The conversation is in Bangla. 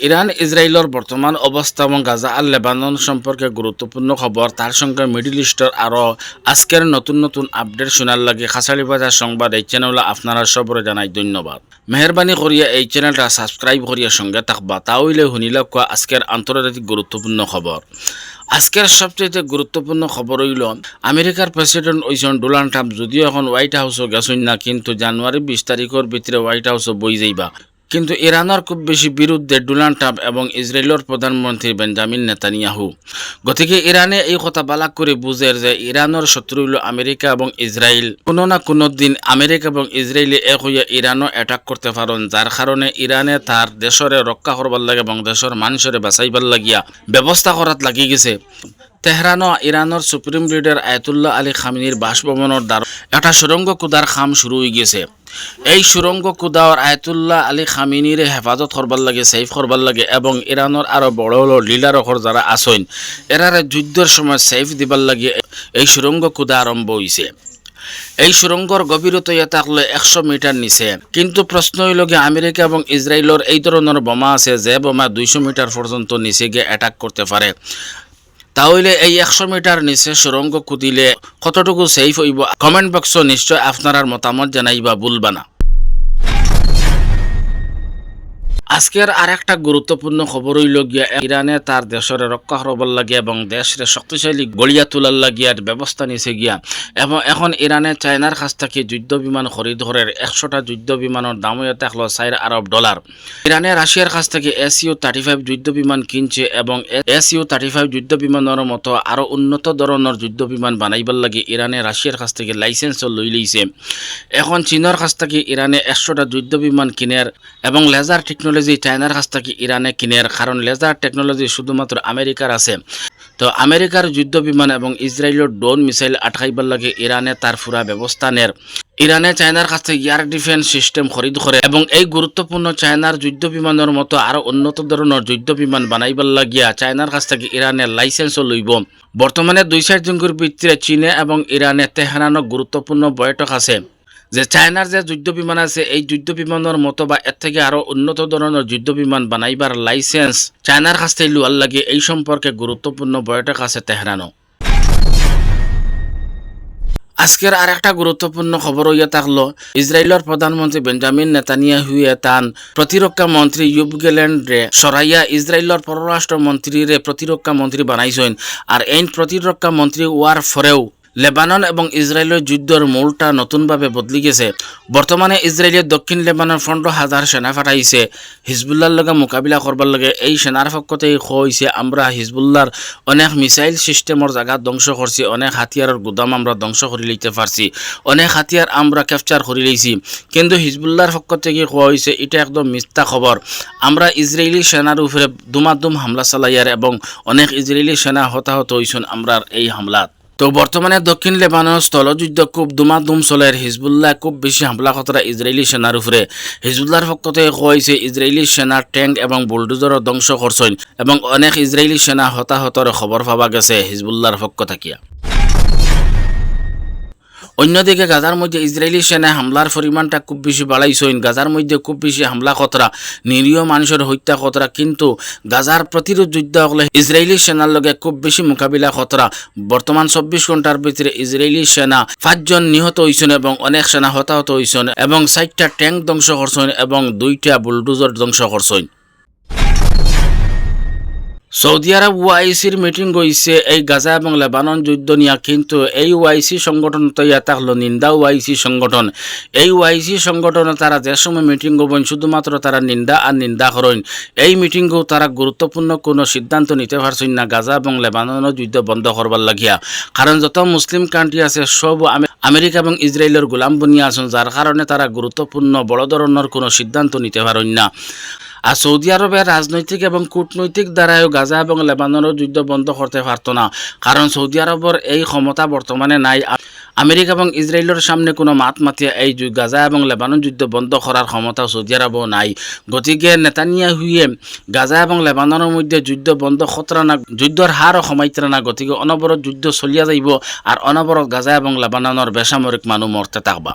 ইরান ইসরায়েলের বর্তমান অবস্থা এবং গাজা আর লেবানন সম্পর্কে গুরুত্বপূর্ণ খবর তার সঙ্গে মিডিল ইস্টের আরও আজকের নতুন নতুন আপডেট শোনার লাগে খাসালি বাজার সংবাদ এই চ্যানেলে আপনারা সবরে জানাই ধন্যবাদ। মেহরবানি করিয়া এই চ্যানেলটা সাবস্ক্রাইব করিয়া সঙ্গে থাকবা। তাহলে শুনিলে কোয়া আজকের আন্তর্জাতিক গুরুত্বপূর্ণ খবর আজকের সবচেয়ে গুরুত্বপূর্ণ খবর হইল আমেরিকার প্রেসিডেন্ট হইছেন ডোনাল্ড ট্রাম্প যদিও এখন হোয়াইট হাউসও গেছেন না কিন্তু জানুয়ারি বিশ তারিখের ভিতরে হোয়াইট হাউসও বই যাইবা। কিন্তু ইরানের খুব বেশি বিরুদ্ধে ডোনাল্ড ট্রাম্প এবং ইসরায়েলের প্রধানমন্ত্রী বেঞ্জামিন নেতানিয়াহু। গতিকে ইরানে এই কথা বালাক করে বুঝে যে ইরানের শত্রু হইল আমেরিকা এবং ইসরায়েল। কোনো না কোনো দিন আমেরিকা এবং ইসরায়েলে এক হইয়া ইরানও অ্যাটাক করতে পারেন, যার কারণে ইরানে তার দেশরে রক্ষা করবার লাগে এবং দেশের মানুষরে বাঁচাইবার লাগিয়া ব্যবস্থা করাত লাগি গেছে। তেহরানো ইরানের সুপ্রিম লিডার আয়তুল্লাহ আলী খামিনীর বাসভবনের দ্বার একটা সুরঙ্গ কুদার খাম শুরু হয়ে গেছে। এই সুরঙ্গ কুদাওয়ার আয়তুল্লাহ আলী খামিনীর হেফাজত করবার লাগে সেফ করবার লাগে এবং ইরানের আরও বড় বড় লিডার যারা আসইন এরারে যুদ্ধের সময় সেফ দিবার লাগে এই সুরঙ্গ কুদা আরম্ভ হয়েছে এই সুরঙ্গর গভীরতা থাকলে একশো মিটার নিচে। কিন্তু প্রশ্ন হইল গিয়ে আমেরিকা এবং ইসরায়েলের এই ধরনের বোমা আছে, যে বোমা দুইশো মিটার পর্যন্ত নিচে গিয়ে অ্যাটাক করতে পারে। তাহলে এই একশো মিটার নিচে সুরঙ্গ কুদিলে কতটুকু সেফ হইব? কমেন্ট বক্স নিশ্চয় আপনার মতামত জানাইবা ভুলবা না। আজকের আর একটা গুরুত্বপূর্ণ খবর হইল গিয়া, ইরানে তার দেশের রক্ষা করবার লাগিয়া এবং দেশের শক্তিশালী গড়িয়া তোলার লাগিয়ার ব্যবস্থা নিছে গিয়া। এবং এখন ইরানে চায়নার কাছ থেকে যুদ্ধ বিমান খরিদ করার একশোটা যুদ্ধ বিমানের দাম হয়ে থাকল চার আরব ডলার ইরানে রাশিয়ার কাছ থেকে এসইউ থার্টি ফাইভ যুদ্ধ বিমান কিনছে এবং এসইউ থার্টি ফাইভ যুদ্ধ বিমানের মতো আরও উন্নত ধরনের যুদ্ধ বিমান বানাইবার লাগে ইরানে রাশিয়ার কাছ থেকে লাইসেন্সও লই লইছে এখন চীনের কাছ থেকে ইরানে একশোটা যুদ্ধ বিমান কিনের এবং লেজার টেকনোলজি চায়নার কাছ থেকে ইরানে কিনের কারণ লেজার টেকনোলজি শুধুমাত্র আমেরিকার আছে। তো আমেরিকার যুদ্ধ বিমান এবং ইসরায়েলের ড্রোন মিসাইল আটকাইবার লাগে ইরানে তার ফুরা ব্যবস্থা নের ইরানে চায়নার কাছ এয়ার ডিফেন্স সিস্টেম খরিদ করে এবং এই গুরুত্বপূর্ণ চায়নার যুদ্ধ বিমানের মতো আরও উন্নত ধরনের যুদ্ধ বিমান বানাইবার লাগিয়া চায়নার কাছ থেকে ইরানের লাইসেন্সও লইব। বর্তমানে দুই সাইড জঙ্গির ভিত্তিতে চীনে এবং ইরানে তেহরানো গুরুত্বপূর্ণ বৈঠক আছে। যে চায়নার যে যুদ্ধ বিমান আছে, এই যুদ্ধ বিমানের মতো বা এর থেকে আরও উন্নত ধরনের যুদ্ধ বিমান বানাইবার লাইসেন্স চায়নার কাছ থেকে লুয়ার লাগে, এই সম্পর্কে গুরুত্বপূর্ণ বৈঠক আছে তেহরানো আজকের আর একটা গুরুত্বপূর্ণ খবর হইয়া থাকল ইসরায়েলের প্রধানমন্ত্রী বেঞ্জামিন নেতানিয়াহুয়ে তান প্রতিরক্ষা মন্ত্রী ইউব গেলেন্ডে সরাইয়া ইসরায়েলের পররাষ্ট্র মন্ত্রীরে প্রতিরক্ষা মন্ত্রী বানাইছেন। আর এই প্রতিরক্ষা মন্ত্রী ওয়ার ফরেও লেবানন এবং ইসরায়েলের যুদ্ধের মূলটা নতুনভাবে বদলি গেছে। বর্তমানে ইসরায়েলের দক্ষিণ লেবানন পনেরো হাজার সেনা ফাটাইছে। হিজবুল্লার লগে মোকাবিলা করবার লগে এই সেনার পক্ষতেই হয়েছে আমরা হিজবুল্লার অনেক মিসাইল সিস্টেমের জায়গা ধ্বংস করছি অনেক হাতিয়ারের গুদাম আমরা ধ্বংস করে লইতে পারছি অনেক হাতিয়ার আমরা ক্যাপচার করে লইছি কিন্তু হিজবুল্লার পক্ষ থেকে কোয়া হয়েছে এটা একদম মিথ্যা খবর আমরা ইসরায়েলি সেনার উপরে দুমাদুম হামলা চালাইয়ার এবং অনেক ইসরায়েলি সেনা হতাহত হয়েছেন আমরা এই হামলাত। তো বর্তমানে দক্ষিণ লেবানন স্থলযুদ্ধ খুব দুমাদুম চলের হিজবুল্লাহ খুব বেশি হামলা খতরা ইসরায়েলি সেনার উপরে হিজবুল্লাহর পক্ষ থেকে কয়েছে ইসরায়েলি সেনার ট্যাঙ্ক এবং বুলডোজারও ধ্বংস করছেন এবং অনেক ইসরায়েলি সেনা হতাহতর খবর পাওয়া গেছে হিজবুল্লাহর পক্ষ থাকিয়া। অন্যদিকে গাজার মধ্যে ইসরায়েলি সেনা হামলার পরিমাণটা খুব বেশি বাড়াইছেন গাজার মধ্যে খুব বেশি হামলা খতরা নিরীহ মানুষের হত্যা খতরা কিন্তু গাজার প্রতিরোধ যুদ্ধ হলে ইসরায়েলি সেনার লগে খুব বেশি মোকাবিলা খতরা বর্তমান চব্বিশ ঘণ্টার ভিতরে ইসরায়েলি সেনা পাঁচজন নিহত হয়েছেন এবং অনেক সেনা হতাহত হয়েছেন এবং চারটা ট্যাঙ্ক ধ্বংস করছেন এবং দুইটা বুলডোজার ধ্বংস করছেন সৌদি আরব ওয়াইসির মিটিং গইছে এই গাজা এবং লেবানন যুদ্ধ নিয়ে কিন্তু এই ওয়াইসি সংগঠন তো ইয়াতা হলো নিন্দা ওয়াইসি সংগঠন। এই ওয়াইসি সংগঠনে তারা যে সময় মিটিং করবেন শুধুমাত্র তারা নিন্দা আর নিন্দা করেন এই মিটিংও তারা গুরুত্বপূর্ণ কোনো সিদ্ধান্ত নিতে পারছেন না। গাজা এবং লেবাননের যুদ্ধ বন্ধ করবার লাগিয়া। কারণ যত মুসলিম কান্ট্রি আছে, সব আমে- আমেরিকা এবং ইসরায়েলের গোলাম বনিয়া আছেন যার কারণে তারা গুরুত্বপূর্ণ, বড় ধরনের কোনো সিদ্ধান্ত নিতে পারেন না। আর সৌদি আরবের রাজনৈতিক এবং কূটনৈতিক দ্বারাও গাজা এবং লেবাননের যুদ্ধ বন্ধ করতে পারত না কারণ সৌদি আরবের এই ক্ষমতা বর্তমানে নাই। আমেরিকা এবং ইসরায়েলের সামনে কোনো মাত মাতিয়া এই গাজা এবং লেবানন যুদ্ধ বন্ধ করার ক্ষমতা সৌদি আরবও নাই। গতিকে নেতানিয়া হুয়ে গাজা এবং লেবাননের মধ্যে যুদ্ধ বন্ধ খতরা না যুদ্ধর হারও কমাইতরা না। গতিকে অনবরত যুদ্ধ চলিয়া যাইব আর অনবরত গাজা এবং লেবাননের বেসামরিক মানুষ মরতে থাকবা